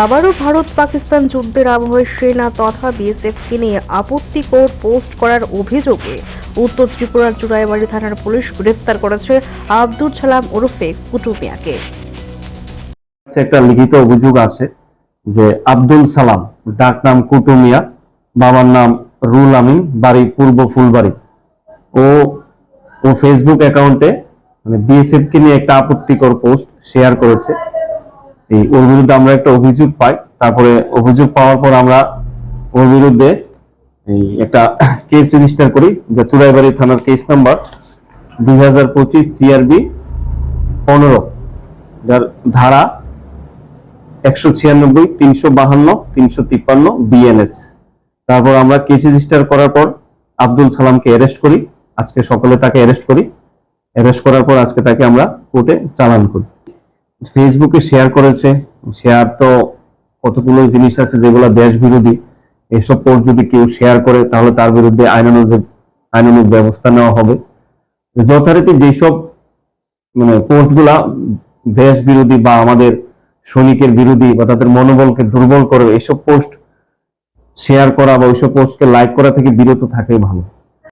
আবারও ভারত পাকিস্তান যুদ্ধের আবহে সেনা তথা বিএসএফকে নিয়ে আপত্তিকর পোস্ট করার অভিযোগে উত্তর ত্রিপুরার চুড়াইবাড়ি থানার পুলিশ গ্রেফতার করেছে আব্দুল সালাম ওরফে কুটুমিয়াকে। একটা লিখিত অভিযোগ আছে যে আব্দুল সালাম, ডাক নাম কুটুমিয়া, বাবার নাম রুল আমিন, বাড়ি পূর্ব ফুলবাড়ি। ও ও ফেসবুক অ্যাকাউন্টে মানে বিএসএফ কে নিয়ে একটা আপত্তিকর পোস্ট শেয়ার করেছে। এই ওর বিরুদ্ধে আমরা একটা অভিযোগ পাই। তারপরে অভিযোগ পাওয়ার পর আমরা ওর বিরুদ্ধে এই একটা কেস রেজিস্টার করি, যা চুড়াইবাড়ি থানার কেস নাম্বার দুই হাজার পঁচিশ সিআরবি পনেরো, যার ধারা একশো ছিয়ানব্বই, তিনশো বাহান্ন, তিনশো তিপ্পান্ন বিএনএস তারপর আমরা কেস রেজিস্টার করার পর আব্দুল সালামকে অ্যারেস্ট করি। আজকে সকালে তাকে অ্যারেস্ট করি। অ্যারেস্ট করার পর আজকে তাকে আমরা কোর্টে চালান করি। ফেসবুকে শেয়ার করেছে। শেয়ার তো কতগুলো জিনিস আছে যেগুলো দেশ বিরোধী, এসব পোস্ট যদি কেউ শেয়ার করে, তাহলে তার বিরুদ্ধে আইনানুগ আইনানুগ ব্যবস্থা নেওয়া হবে। যথারীতি যেসব মানে পোস্টগুলা দেশ বিরোধী বা আমাদের সৈনিকের বিরোধী বা তাদের মনোবলকে দুর্বল করে, এসব পোস্ট শেয়ার করা বা ওইসব পোস্টকে লাইক করা থেকে বিরত থাকাই ভালো।